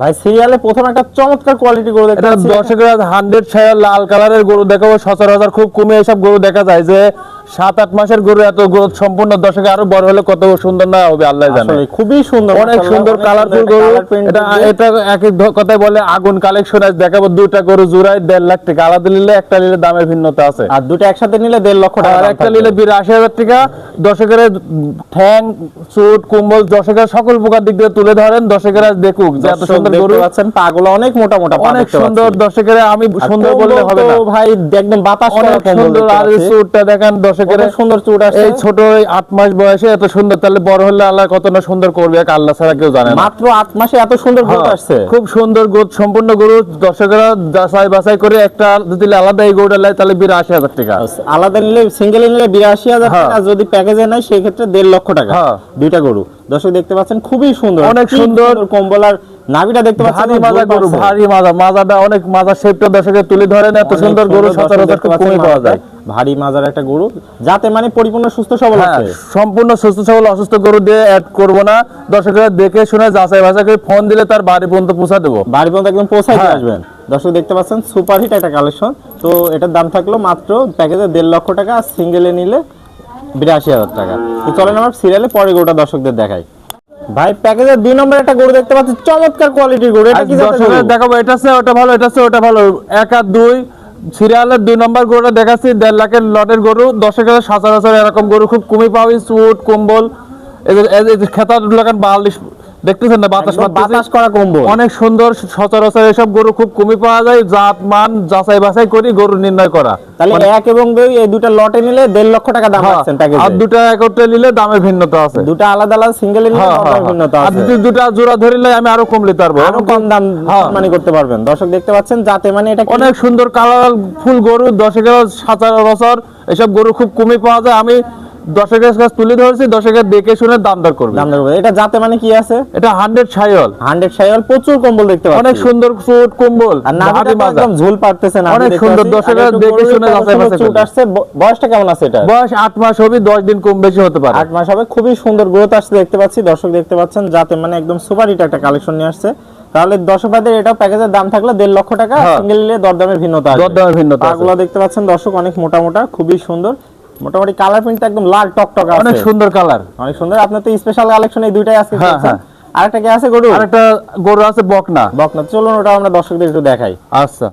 ভাই সিরিয়ালে প্রথম একটা চমৎকার কোয়ালিটি গরু। দর্শকের হান্ড্রেড ছায়া লাল কালারের গরু দেখাবো সচরাচর খুব কমে এসব গরু দেখা যায় যে সাত আট মাসের গরু এত সম্পূর্ণ দর্শকে আরও বড় হলে কত সুন্দর না হবে আল্লাহ জানে। খুবই সুন্দর অনেক সুন্দর কালারফুল গরু। এটা এটা এক কথায় বলে আগুন কালেকশন আছে দেখাবো দুইটা গরু জোড়ায় দেড় লাখ টাকা। আলাদা নিলে একটা নিলে দামের ভিন্নতা আছে। আর দুটো একসাথে নিলে দেড় লক্ষ টাকা আর একটা নিলে বিরাশি হাজার টাকা। দর্শকের ঠ্যাং চুট কুম্বল দর্শকের সকল প্রকার দিক দিয়ে তুলে ধরেন দর্শকেরা দেখুক যে এত সুন্দর গরু পাচ্ছেন পাগুলো অনেক মোটা মোটা অনেক সুন্দর দর্শকের আমি সুন্দর বললে হবে না। ভাই একদম বাতাস অনেক সুন্দর আর। চুটটা দেখেন দর্শকের। সুন্দর চুট আছে এই ছোট মাস বয়সে এত সুন্দর তাহলে বড় হলে আল্লাহ কত না সুন্দর করবে এক আল্লাহ ছাড়া কেউ জানে না। মাত্র মাসে এত সুন্দর গ্রোথ হ্যাঁ, আসছে। খুব সুন্দর গোদ সম্পূর্ণ গরু। দর্শকেরা যাচাই বাছাই করে একটা যদি আলাদা এই গরুটা লাই তাহলে বিরাশি হাজার টাকা। আলাদা নিলে সিঙ্গেল নিলে বিরাশি হাজার হ্যাঁ। টাকা যদি প্যাকেজে নেয় সেই ক্ষেত্রে দেড় লক্ষ টাকা। হ্যাঁ। দুইটা গরু। দর্শক দেখতে পাচ্ছেন খুবই সুন্দর। অনেক সুন্দর। কম্বল আর নাভিটা দেখতে পাচ্ছেন ভারী মাজা গরু ভারী মাজা মাজাটা অনেক মাজা শেপটা দর্শকের তুলে ধরেন এত সুন্দর গরু সচরাচর কমই পাওয়া যায়। ভারী মাজার একটা গরু যাতে মানে পরিপূর্ণ সুস্থ সবল হ্যাঁ, আছে। সম্পূর্ণ সুস্থ সবল অসুস্থ গরু দিয়ে অ্যাড করব না। দর্শকেরা দেখে শুনে যাচাই বাছাই করে ফোন দিলে তার বাড়ি পর্যন্ত পৌঁছা দেবো। বাড়ি পর্যন্ত একদম পৌঁছাই দিয়ে হ্যাঁ। আসবেন। দর্শক দেখতে পাচ্ছেন সুপার হিট একটা কালেকশন তো এটার দাম থাকল মাত্র প্যাকেজে দেড় লক্ষ টাকা আর সিঙ্গেলে নিলে বিরাশি হাজার টাকা। তো চলেন আমার সিরিয়ালে পরে গরুটা দর্শকদের দেখাই। ভাই প্যাকেজের দুই নম্বর একটা গরু দেখতে পাচ্ছি চমৎকার কোয়ালিটির গরু। এটা কি দেখাবো এটা আছে ওটা ভালো এটা আছে ওটা ভালো। এক আর দুই সিরিয়ালের দুই নম্বর গরুটা দেখাচ্ছি দেড় লাখের লটের গরু দর্শকের সচরাচর এরকম গরু খুব কমই পাওয়া সুট কম্বল খেতার লাগান বালিশ দেখতেছেন না বাতাস বাতাস করা কম্বল। অনেক সুন্দর সচরাচর এসব গরু খুব কমই পাওয়া যায় জাত মান যাচাই বাছাই করি গরু নির্ণয় করা। তাহলে এক এবং দুই এই দুটা লটে নিলে দেড় লক্ষ টাকা দাম হ্যাঁ, পাচ্ছেন প্যাকেজে আর দুটা একত্রে নিলে দামের ভিন্নতা আছে। দুটা আলাদা আলাদা সিঙ্গেলে নিলে হ্যাঁ, হ্যাঁ, দামের ভিন্নতা হ্যাঁ। আর যদি দুটা জোড়া ধরিলে আমি আরও কম নিতে পারব। আরও কম দাম হ্যাঁ। মানে করতে পারবেন। দর্শক দেখতে পাচ্ছেন যাতে মানে এটা অনেক সুন্দর কালার ফুল গরু দশকের সাতারো বছর এসব গরু খুব কমই পাওয়া যায়। আমি কাছে তুলে ধরেছি দেখে শুনে দাম দর করবে। দাম দর করবে। এটা মানে কি আছে? এটা প্রচুর কম্বল দেখতে পাচ্ছি। অনেক সুন্দর সুট কম্বল আর একদম ঝুল পারতেছে না অনেক সুন্দর, দর্শকরা দেখে শুনে যাচাই বাছাই চুট আসছে বয়সটা কেমন আছে এটা? বয়স মাস হবে দশ দিন কম বেশি হতে পারে। মাস হবে খুবই সুন্দর গ্রোথ আসছে দেখতে পাচ্ছি। দর্শক দেখতে পাচ্ছেন যাতে মানে একদম সুপার হিট একটা কালেকশন নিয়ে আসছে। তাহলে দর্শক ভাইদের এটাও প্যাকেজের দাম থাকলে দেড় লক্ষ টাকা হ্যাঁ। সিঙ্গেল নিলে দরদামের ভিন্নতা দরদামের ভিন্নতা। দেখতে পাচ্ছেন দর্শক অনেক মোটা মোটা খুবই সুন্দর। মোটামুটি কালার প্রিন্টটা একদম লাল টকটক আছে। অনেক সুন্দর কালার। অনেক সুন্দর। আপনার তো স্পেশাল কালেকশন এই দুইটাই আজকে হ্যাঁ, হ্যাঁ। আরেকটা কি আছে গরু? আর একটা গরু আছে বকনা। বকনা। চলুন ওটা আমরা দর্শকদের একটু দেখাই। আচ্ছা।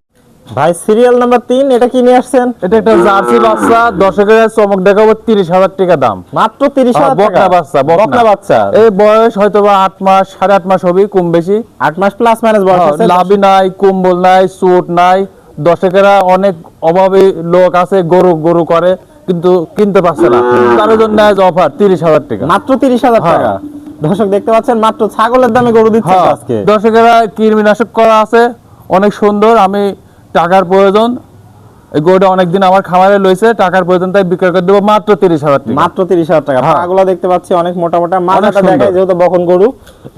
ভাই সিরিয়াল নাম্বার তিন এটা কি নিয়ে আসছেন? এটা একটা জার্সি বাচ্চা দশকের চমক দেখাবো তিরিশ হাজার টাকা দাম। মাত্র তিরিশ হ্যাঁ, হাজার বকনা বাচ্চা বকনা। বাচ্চা। এই বয়স হয়তো বা আট মাস সাড়ে আট মাস হবে কম বেশি। আট মাস প্লাস মাইনাস বয়স আছে। লাভি নাই কম্বল নাই সুট নাই। দর্শকেরা অনেক অভাবী লোক আছে গরু গরু করে। কিন্তু কিনতে পারছে না। তার জন্য আজ অফার তিরিশ হাজার টাকা। মাত্র তিরিশ হাজার হ্যাঁ। টাকা? দর্শক দেখতে পাচ্ছেন মাত্র ছাগলের দামে গরু দিচ্ছে হ্যাঁ, আজকে। দর্শকেরা কৃমিনাশক করা আছে অনেক সুন্দর আমি টাকার প্রয়োজন। এই গরুটা অনেকদিন আমার খামারে লইছে টাকার প্রয়োজন তাই বিক্রয় করে দেবো মাত্র তিরিশ হাজার টাকা। মাত্র তিরিশ হাজার টাকা। হ্যাঁ। পাগুলো দেখতে পাচ্ছি অনেক মোটা মোটা মাজাটা। দেখায় যেহেতু বকন গরু।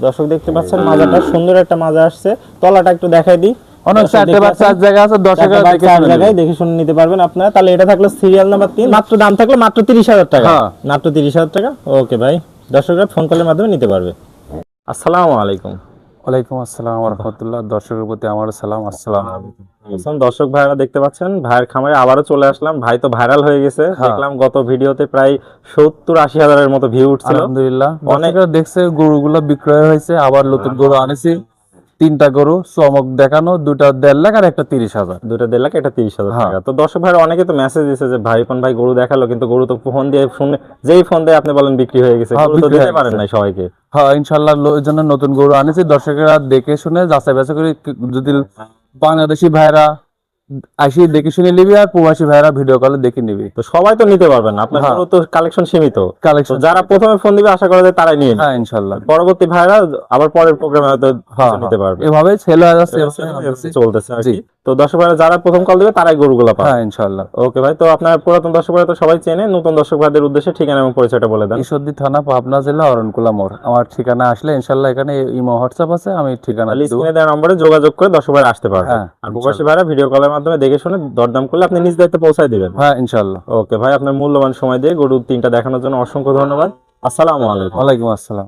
দর্শক দেখতে পাচ্ছেন মাজাটা সুন্দর একটা মাজা আসছে। তলাটা একটু দেখাই দিই। অনেক দর্শক চারটে বা চার জায়গা আছে দর্শকেরা চারটে বা দেখে চার জায়গায় দেখে শুনে নিতে পারবেন আপনারা। তাহলে এটা থাকল সিরিয়াল নাম্বার তিন। মাত্র দাম থাকল মাত্র তিরিশ হাজার টাকা। হ্যাঁ। মাত্র তিরিশ হাজার টাকা? ওকে ভাই। দর্শকরা ফোন কলের মাধ্যমে নিতে পারবে। আসসালামু আলাইকুম। ওয়ালাইকুম আসসালাম রহমতুল্লাহ। দর্শকের প্রতি আমার সালাম আসসালাম। দর্শক ভাইরা দেখতে পাচ্ছেন ভাইয়ের খামারে আবারও চলে আসলাম। ভাই তো ভাইরাল হয়ে গেছে। হ্যাঁ। দেখলাম গত ভিডিওতে প্রায় সত্তর আশি হাজারের মতো ভিউ উঠছিল। আলহামদুলিল্লাহ। অনেক- দেখছে গরুগুলো বিক্রয় হয়েছে আবার নতুন গরু আনেছি। তিনটা গরু চমক দেখানো দুটা দেড় লাখ আর একটা তিরিশ হাজার। দুটা দেড় লাখ একটা তিরিশ হাজার হ্যাঁ। টাকা। তো দর্শক ভাই অনেকে তো মেসেজ দিচ্ছে যে ভাই কোন ভাই গরু দেখাল কিন্তু গরু তো ফোন দিয়ে শুনে যেই ফোন দিয়ে আপনি বলেন বিক্রি হয়ে গেছে। হ্যাঁ, গরু তো দিতে পারেন না সবাইকে। হ্যাঁ ইনশাল্লাহ ওই জন্য নতুন গরু আনেছি। দর্শকেরা দেখে শুনে যাচাই বাছাই করে যদি বাংলাদেশি ভাইরা আসি দেখে শুনে নিবি আর প্রবাসী ভাইরা ভিডিও কলে দেখে নিবি। তো সবাই তো নিতে পারবেন আপনার হ্যাঁ। তো কালেকশন সীমিত। কালেকশন যারা প্রথমে ফোন দিবে আশা করা যায় তারাই নিয়ে নিবে। হ্যাঁ ইনশাল্লাহ পরবর্তী ভাইরা আবার পরের প্রোগ্রামে হয়তো হ্যাঁ নিতে পারবে। এভাবে ছেলে হয়ে যাচ্ছে চলতেছে আর কি। তো দর্শক ভাইরা যারা প্রথম কল দেবে তারাই গরুগুলো পাবে। হ্যাঁ ইনশাল্লাহ ওকে ভাই তো আপনার পুরাতন দর্শক ভাইরা তো সবাই চেনে নতুন দর্শক ভাইদের উদ্দেশ্যে ঠিকানা এবং পরিচয়টা বলে দেন। ঈশ্বরদী থানা পাবনা জেলা অরণকুলা মোড়। আমার ঠিকানা আসলে ইনশাল্লাহ এখানে ইমো হোয়াটসঅ্যাপ আছে আমি ঠিকানা স্ক্রিনে দেওয়া নম্বরে যোগাযোগ করে দর্শক ভাইরা আসতে পারবে হ্যাঁ, আর প্রবাসী ভাইরা ভিডিও কলের মাধ্যমে দেখে শুনে দরদাম করলে আপনি নিজ দায়িত্বে পৌঁছায় দিবেন। হ্যাঁ ইনশাল্লাহ ওকে ভাই আপনার মূল্যবান সময় দিয়ে গরু তিনটা দেখানোর জন্য অসংখ্য ধন্যবাদ। আসসালামু আলাইকুম। ওয়ালাইকুম আসসালাম।